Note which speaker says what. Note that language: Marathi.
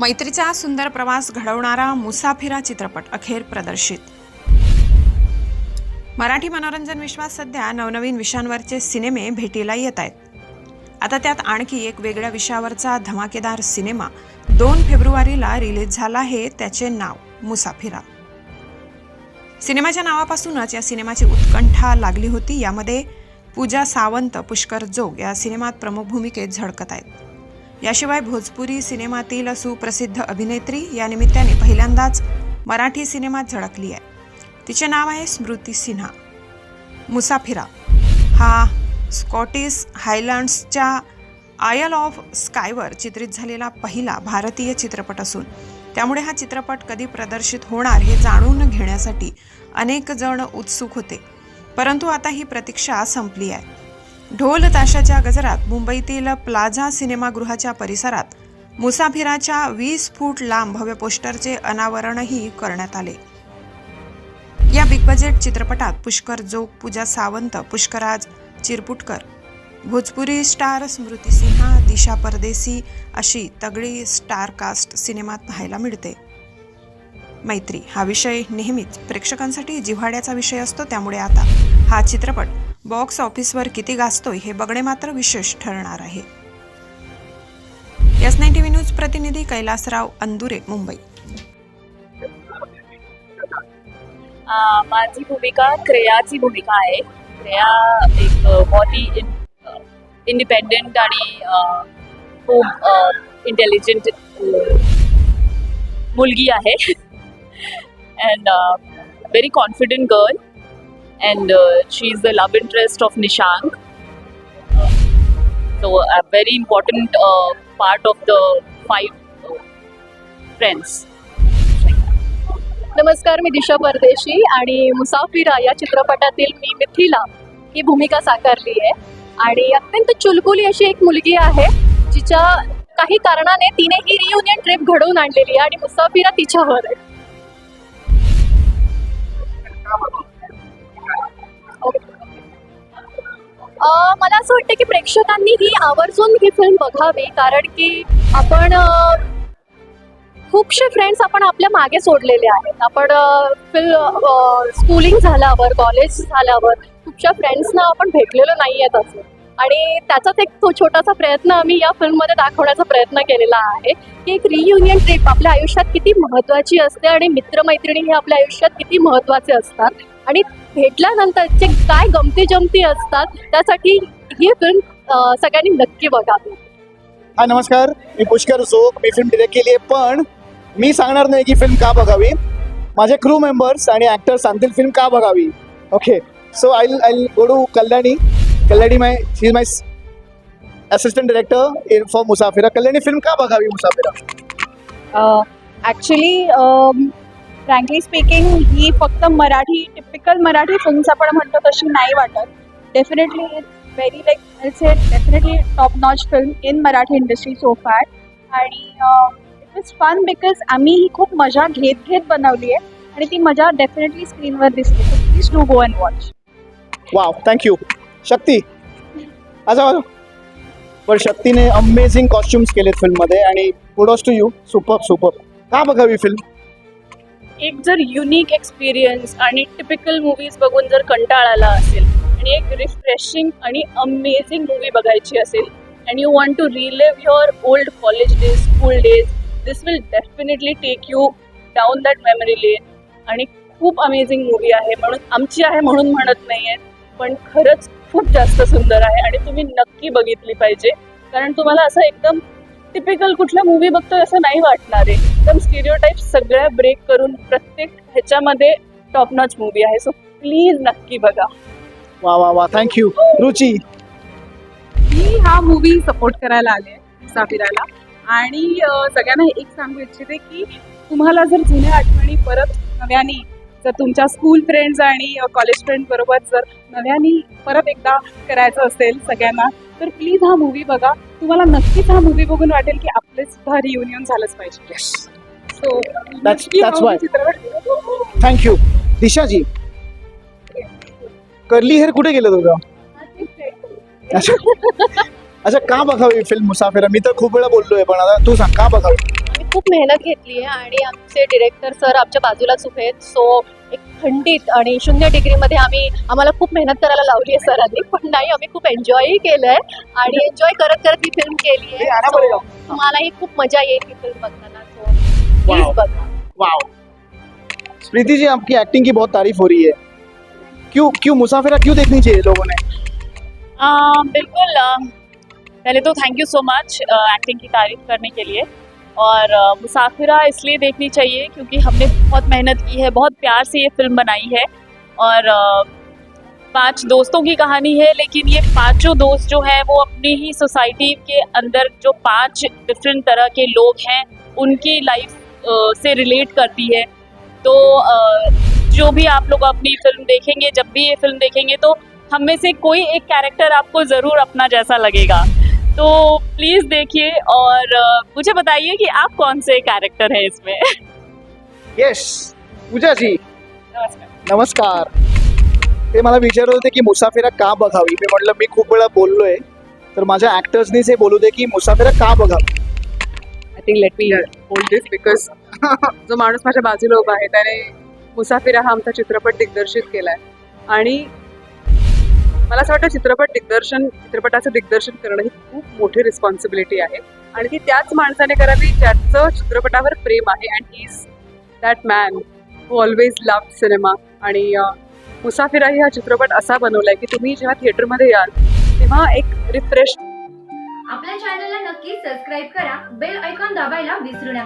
Speaker 1: मैत्रीचा सुंदर प्रवास घडवणारा मुसाफिरा चित्रपट अखेर प्रदर्शित. मराठी मनोरंजन विश्वास सध्या नवनवीन विषयांवरचे सिनेमे भेटीला येत आहेत. आता त्यात आणखी एक वेगळ्या विषयावरचा धमाकेदार सिनेमा दोन फेब्रुवारीला रिलीज झाला आहे त्याचे नाव मुसाफिरा. सिनेमाच्या नावापासूनच या सिनेमाची उत्कंठा लागली होती यामध्ये पूजा सावंत पुष्कर जोग या सिनेमात प्रमुख भूमिकेत झळकत आहेत. याशिवाय भोजपुरी सिनेमातील सुप्रसिद्ध अभिनेत्री या निमित्ताने पहिल्यांदाच मराठी सिनेमात झळकली आहे. तिचे नाव आहे स्मृती सिन्हा. मुसाफिरा हा स्कॉटिश हायलँड्सच्या आयल ऑफ स्कायवर चित्रित झालेला पहिला भारतीय चित्रपट असून त्यामुळे हा चित्रपट कधी प्रदर्शित होणार हे जाणून घेण्यासाठी अनेक जण उत्सुक होते. परंतु आता ही प्रतीक्षा संपली आहे. ढोल ताशाच्या गजरात मुंबईतील प्लाझा सिनेमागृहाच्या परिसरात मुसाफिराच्या वीस फूट लांब भव्य पोस्टरचे अनावरणही करण्यात आले. या बिग बजेट चित्रपटात पुष्कर जोग पूजा सावंत पुष्कराज चिरपुटकर भोजपुरी स्टार स्मृती सिन्हा दिशा परदेसी अशी तगडी स्टार कास्ट सिनेमात पाहायला मिळते. मैत्री हा विषय नेहमीच प्रेक्षकांसाठी जिव्हाड्याचा विषय असतो त्यामुळे आता हा चित्रपट बॉक्स ऑफिसवर किती गाजतोय हे बघणे मात्र विशेष ठरणार आहे. एस नाईन टीव्ही न्यूज प्रतिनिधी कैलासराव अंदुरे मुंबई.
Speaker 2: माझी भूमिका क्रेयाची भूमिका आहे. क्रेया एक बॉडी बहुत ही इंडिपेंडेंट आणि खूप इंटेलिजंट मुलगी आहे. And very confident girl and she is the love interest of Nishank so a very important part of the five friends
Speaker 3: नमस्कार मी दिशा परदेशी आणि मुसाफिरा या चित्रपटातील मी मिथिला ही भूमिका साकारली आहे. आणि अत्यंत चुलबुली अशी एक मुलगी आहे जिच्या काही कारणाने तिने ही रियुनियन ट्रिप घडवून आणलेली आहे आणि मुसाफिरा तिच्यावर आहे. मला असं वाटतं की प्रेक्षकांनी ही आवर्जून ही फिल्म बघावी कारण की आपण खूपसे खूपशे फ्रेंड्स आपण आपल्या मागे सोडलेले आहेत. आपण फिल स्कूलिंग झाल्यावर कॉलेज झाल्यावर खूपशा फ्रेंड्सना आपण भेटलेलो नाही आहेत असं आणि त्याचाच एक तो छोटासा प्रयत्न आम्ही या फिल्ममध्ये दाखवण्याचा प्रयत्न केलेला आहे की एक रियुनियन ट्रिप आपल्या आयुष्यात किती महत्त्वाची असते आणि मित्रमैत्रिणी हे आपल्या आयुष्यात किती महत्त्वाचे असतात. आणि भेटल्यानंतरचे काय गमती जमती असतात त्यासाठी ही फिल्म सगळ्यांनी नक्की बघावी
Speaker 4: हा नमस्कार. मी पुष्कर जोग मी फिल्म डिरेक्ट केली आहे पण मी सांगणार नाही की फिल्म का बघावी. माझे क्रू मेंबर्स आणि ॲक्टर सांगतील फिल्म का बघावी. Okay so I I go to Kalyani Kalyani my she my assistant director in for Musafira Kalyani film का बघावी मुसाफिरा
Speaker 5: ॲक्च्युली फ्रँकली स्पीकिंग ही फक्त मराठी टिपिकल मराठी फिल्म्स आपण म्हणतो तशी नाही वाटत. Definitely it's very like it's a definitely top notch film in Marathi industry so far आणि इट वॉज फन बिकॉज आम्ही ही खूप मजा घेत घेत बनवली आहे. आणि ती मजा डेफिनेटली स्क्रीनवर दिसते. Please do go and watch
Speaker 4: wow thank you Shakti. अच्छा पण शक्तीने अमेझिंग कॉस्ट्युम्स केलेत फिल्ममध्ये आणि kudos to you super super का बघावी फिल्म
Speaker 2: एक जर युनिक एक्सपिरियन्स आणि टिपिकल मूवीज बघून जर कंटाळा आला असेल आणि एक रिफ्रेशिंग आणि अमेझिंग मूवी बघायची असेल and you want to relive your old college days school days this will definitely take you down that memory lane आणि खूप अमेझिंग मूवी आहे म्हणून आमची आहे म्हणून म्हणत नाही आहे पण खरंच खूप जास्त सुंदर आहे आणि तुम्ही नक्की बघितली पाहिजे. कारण तुम्हाला असं एकदम टिपिकल कुठल्या मूवी बघतोय असं नाही वाटणार आहे. एकदम स्टिरिओटाईप सगळ्या ब्रेक करून प्रत्येक ह्याच्यामध्ये टॉप नॉच मूवी आहे. सो प्लीज नक्की बघा.
Speaker 4: वा वा वा. थँक्यू रुची.
Speaker 5: मी हा मूवी सपोर्ट करायला आले मुसाफिराला आणि सगळ्यांना एक सांगू इच्छिते की तुम्हाला जर जुन्या आठवणी परत नव्याने जर तुमच्या स्कूल फ्रेंड्स आणि कॉलेज फ्रेंड बरोबर जर नव्याने परत एकदा करायचं असेल सगळ्यांना तर प्लीज हा मूवी बघा. तुम्हाला नक्कीच हा मूवी बघून वाटेल की आपले सुद्धा रियुनियन झालंच पाहिजे. So
Speaker 4: That's- that's why.
Speaker 5: चित्रपट
Speaker 4: थँक्यू दिशाजी. कर्ली हेअर कुठे गेलं तुझं अच्छा. अच्छा का बघावी फिल्म मुसाफिरा? मी तर खूप वेळा बोललोय पण आता तू सांग का बघावी?
Speaker 3: खूप मेहनत घेतली आहे आणि आमचे डिरेक्टर सर आमच्या बाजूलाच उभे आहेत. सो एक थंडीत आणि शून्य डिग्रीमध्ये आम्ही आम्हाला खूप मेहनत करायला लावली आहे सरांनी पण नाही आम्ही खूप एन्जॉयही केलंय आणि एन्जॉय करत करत ही फिल्म केली. आहे. तुम्हालाही खूप मजा येईल ही फिल्म बघताना. So please. बघा.
Speaker 4: स्मृति जी आपकी एक्टिंग की बहुत तारीफ हो रही है. क्यों क्यों मुसाफिरा क्यों देखनी चाहिए लोगों ने?
Speaker 2: आ, बिल्कुल आ, पहले तो thank you so much acting की तारीफ करने के लिए. और मुसाफिरा इसलिए देखनी चाहिए क्योंकि हमने बहुत मेहनत की है, बहुत प्यार से ये फ़िल्म बनाई है और पाँच दोस्तों की कहानी है लेकिन ये पाँचों दोस्त जो हैं वो अपनी ही सोसाइटी के अंदर जो पाँच डिफरेंट तरह के लोग हैं, उनकी लाइफ से रिलेट करती है। तो जो भी आप लोग अपनी फ़िल्म देखेंगे, जब भी ये फ़िल्म देखेंगे तो हम में से कोई एक कैरेक्टर आपको ज़रूर अपना जैसा लगेगा। तो प्लीज़ देखिए और मुझे बताइए कि आप कौन से कैरेक्टर हैं इसमें?
Speaker 4: येस पूजा जी।
Speaker 2: नमस्कार।
Speaker 4: नमस्कार। ते मला विचारत होते की मुसाफिरा का बघावी? मी म्हटलं मी खूप वेळा बोललोय तर माझ्या ऍक्टर्सनीच हे बोलू दे की मुसाफिरा का बघावी?
Speaker 6: I think let me hold this because जो माणूस माझ्या बाजूला उभा आहे त्याने मुसाफिरा हा आमचा चित्रपट दिग्दर्शित केलाय. आणि मला असं वाटतं चित्रपट दिग्दर्शन चित्रपटाचं दिग्दर्शन करणं ही खूप मोठी रिस्पॉन्सिबिलिटी आहे. आणि ती त्याच माणसाने करावी ज्याचं चित्रपटावर प्रेम आहे and is that man who always love cinema आणि मुसाफिराही हा चित्रपट असा बनवलाय की तुम्ही जेव्हा थिएटरमध्ये याल तेव्हा एक रिफ्रेश
Speaker 7: आपल्या चॅनलला नक्की सबस्क्राईब करा बेल ऐकॉन दाबायला विसरू नका.